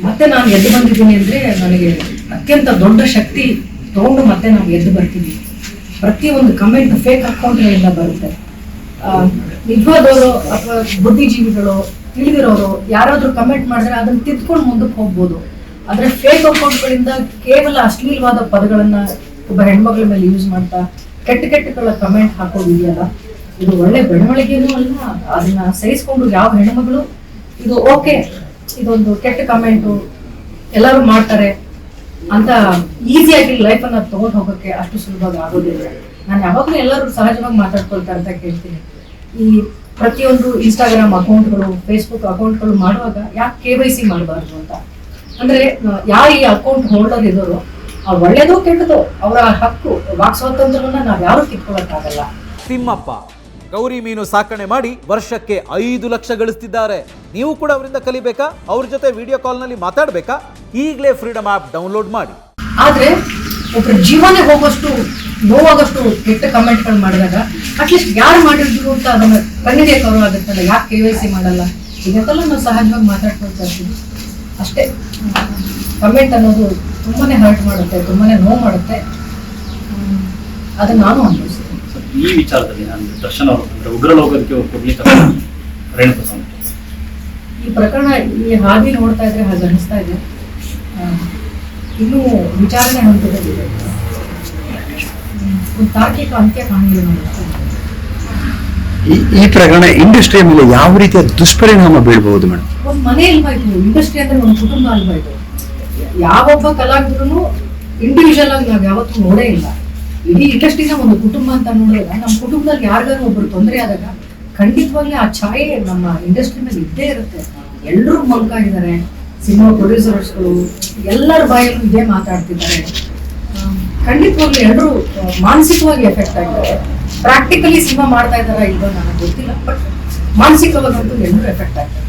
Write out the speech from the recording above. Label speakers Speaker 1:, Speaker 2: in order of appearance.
Speaker 1: ಮತ್ತೆ ನಾನು ಎದ್ದು ಬಂದಿದ್ದೀನಿ ಅಂದ್ರೆ ನನಗೆ ಅತ್ಯಂತ ದೊಡ್ಡ ಶಕ್ತಿ ತಗೊಂಡು ಮತ್ತೆ ನಾವು ಎದ್ದು ಬರ್ತೀವಿ. ಒಂದು ಕಮೆಂಟ್ ಫೇಕ್ ಅಕೌಂಟ್ ಅಕೌಂಟ್ಗಳಿಂದ ಬರುತ್ತೆ. ನಿಜವಾದವರು ಅಥವಾ ಬುದ್ಧಿಜೀವಿಗಳು, ತಿಳಿದಿರೋರು ಯಾರಾದ್ರೂ ಕಮೆಂಟ್ ಮಾಡಿದ್ರೆ ಅದನ್ನ ತಿದ್ಕೊಂಡು ಮುಂದಕ್ಕೆ ಹೋಗ್ಬೋದು. ಆದ್ರೆ ಫೇಕ್ ಅಕೌಂಟ್ಗಳಿಂದ ಕೇವಲ ಅಶ್ಲೀಲವಾದ ಪದಗಳನ್ನ ಒಬ್ಬ ಹೆಣ್ಮಗಳ ಮೇಲೆ ಯೂಸ್ ಮಾಡ್ತಾ ಕೆಟ್ಟ ಕೆಟ್ಟಗಳ ಕಮೆಂಟ್ ಹಾಕೋದಿದೆಯಲ್ಲ? ಇದು ಒಳ್ಳೆ ಬೆಳವಣಿಗೆನೂ ಅಲ್ಲ, ಅದನ್ನ ಸಹಿಸ್ಕೊಂಡು ಯಾವ ಹೆಣ್ಮಗಳು, ಇದು ಓಕೆ ಇದೊಂದು ಕೆಟ್ಟ ಕಮೆಂಟು ಎಲ್ಲರೂ ಮಾಡ್ತಾರೆ ಅಂತ ಈಸಿಯಾಗಿ ಲೈಫನ್ನು ತಗೊಂಡು ಹೋಗೋಕ್ಕೆ ಅಷ್ಟು ಸುಲಭವಾಗಿ ಆಗೋದಿಲ್ಲ. ನಾನು ಯಾವಾಗಲೂ ಎಲ್ಲರೂ ಸಹಜವಾಗಿ ಮಾತಾಡ್ಕೊಳ್ತಾರೆ ಅಂತ ಕೇಳ್ತೀನಿ. ಈ ಪ್ರತಿಯೊಂದು ಇನ್ಸ್ಟಾಗ್ರಾಮ್ ಅಕೌಂಟ್ಗಳು ಫೇಸ್ಬುಕ್ ಅಕೌಂಟ್ಗಳು ಮಾಡುವಾಗ ಯಾಕೆ ಕೆ ವೈ ಸಿ ಮಾಡಬಾರ್ದು ಅಂತ? ಅಂದ್ರೆ ಯಾರು ಈ ಅಕೌಂಟ್ ಹೋಲ್ಡರ್ ಇರೋರು ಆ ಒಳ್ಳೇದೋ ಕೆಟ್ಟದೋ ಅವರ ಹಕ್ಕು, ವಾಕ್ ಸ್ವಾತಂತ್ರ್ಯವನ್ನ ನಾವ್ ಯಾರು ತಿಳ್ಕೊಳಕ್ಕಾಗಲ್ಲ
Speaker 2: ತಿಮ್ಮಪ್ಪ. ಗೌರಿ ಮೀನು ಸಾಕಣೆ ಮಾಡಿ ವರ್ಷಕ್ಕೆ ಐದು ಲಕ್ಷ ಗಳಿಸ್ತಿದ್ದಾರೆ. ನೀವು ಕೂಡ ಅವರಿಂದ ಕಲಿಬೇಕಾ? ಅವ್ರ ಜೊತೆ ವಿಡಿಯೋ ಕಾಲ್ನಲ್ಲಿ ಮಾತಾಡಬೇಕಾ? ಈಗಲೇ ಫ್ರೀಡಮ್ ಆ್ಯಪ್ ಡೌನ್ಲೋಡ್ ಮಾಡಿ.
Speaker 1: ಆದ್ರೆ ಒಬ್ರು ಜೀವನೇ ಹೋಗೋಷ್ಟು ನೋವಾಗಷ್ಟು ಕೆಟ್ಟ ಕಮೆಂಟ್ಗಳು ಮಾಡಿದಾಗ ಅಟ್ಲೀಸ್ಟ್ ಯಾರು ಮಾಡಿದ್ರು ಅಂತ ಅದನ್ನ ಅವರು ಆಗುತ್ತಲ್ಲ ಯಾಕೆ ಕೆ ವೈ ಸಿ ಮಾಡಲ್ಲ? ಇದಕ್ಕೆಲ್ಲ ನಾವು ಸಹಜವಾಗಿ ಮಾತಾಡ್ಕೊಳ್ತಾ ಇರ್ತೀವಿ ಅಷ್ಟೇ. ಕಮೆಂಟ್ ಅನ್ನೋದು ತುಂಬಾನೇ ಹರ್ಟ್ ಮಾಡುತ್ತೆ, ತುಂಬಾನೇ ನೋವು ಮಾಡುತ್ತೆ. ಅದು ಅದನ್ನ ನಾನು ಅನುಭವಿಸ್ತೀನಿ
Speaker 3: ಈ ವಿಚಾರದಲ್ಲಿ ನಾನು ದರ್ಶನ ಅಂದ್ರೆ ಉಗ್ರಲೋಕಕ್ಕೆ ಕೊಡ್ಲಿಕ್ಕೆ ರೇಣುಕ ಸ್ವಾಮಿ.
Speaker 1: ಈ ಪ್ರಕರಣ ಈ ಹಾದಿ ನೋಡ್ತಾ ಇದ್ರೆ ಹಾಗೆ ಅನಿಸ್ತಾ ಇದೆ. ಇನ್ನೂ ವಿಚಾರಣೆ ಹಂತದಲ್ಲಿದೆ ಹ್ಮ್, ಒಂದು ತಾರ್ಕಿಕ ಅಂತ್ಯ ಕಾಣಲಿಲ್ಲ
Speaker 4: ಈ ಈ ಪ್ರಕರಣ ಇಂಡಸ್ಟ್ರಿ ಮೇಲೆ ಯಾವ ರೀತಿಯ ದುಷ್ಪರಿಣಾಮ ಬೀಳಬಹುದು ಮೇಡಮ್?
Speaker 1: ಒಂದು ಮನೆ ಅಲ್ವಾ ಇದು? ಇಂಡಸ್ಟ್ರಿ ಅಂದ್ರೆ ಒಂದು ಕುಟುಂಬ ಅಲ್ವಾ ಇದು? ಯಾವೊಬ್ಬ ಕಲಾವಿದ್ರು ಇಂಡಿವಿಜುವಲ್ ಆಗಿ ನಾವು ಯಾವತ್ತೂ ನೋಡೇ ಇಲ್ಲ. ಇಡೀ ಇಂಡಸ್ಟ್ರಿನ ಒಂದು ಕುಟುಂಬ ಅಂತ ನೋಡಿದಾಗ ನಮ್ಮ ಕುಟುಂಬದಲ್ಲಿ ಯಾರಿಗಾದ್ರೂ ಒಬ್ರು ತೊಂದರೆ ಆದಾಗ ಖಂಡಿತವಾಗ್ಲೂ ಆ ಛಾಯೆ ನಮ್ಮ ಇಂಡಸ್ಟ್ರಿ ಮೇಲೆ ಇದ್ದೇ ಇರುತ್ತೆ. ಎಲ್ಲರೂ ಇದ್ದಾರೆ ಸಿನಿಮಾ ಪ್ರೊಡ್ಯೂಸರ್ಸ್ಗಳು ಎಲ್ಲರ ಬಾಯಲ್ಲೂ ಇದೇ ಮಾತಾಡ್ತಿದ್ದಾರೆ. ಖಂಡಿತವಾಗ್ಲೂ ಎಲ್ಲರೂ ಮಾನಸಿಕವಾಗಿ ಎಫೆಕ್ಟ್ ಆಗಿದ್ದಾರೆ. ಪ್ರಾಕ್ಟಿಕಲಿ ಸಿನಿಮಾ ಮಾಡ್ತಾ ಇದ್ದಾರಾ ಇಲ್ವೋ ನನಗೆ ಗೊತ್ತಿಲ್ಲ ಬಟ್ ಮಾನಸಿಕವಾಗಂತೂ ಎಲ್ಲರೂ ಎಫೆಕ್ಟ್ ಆಗ್ತಾರೆ.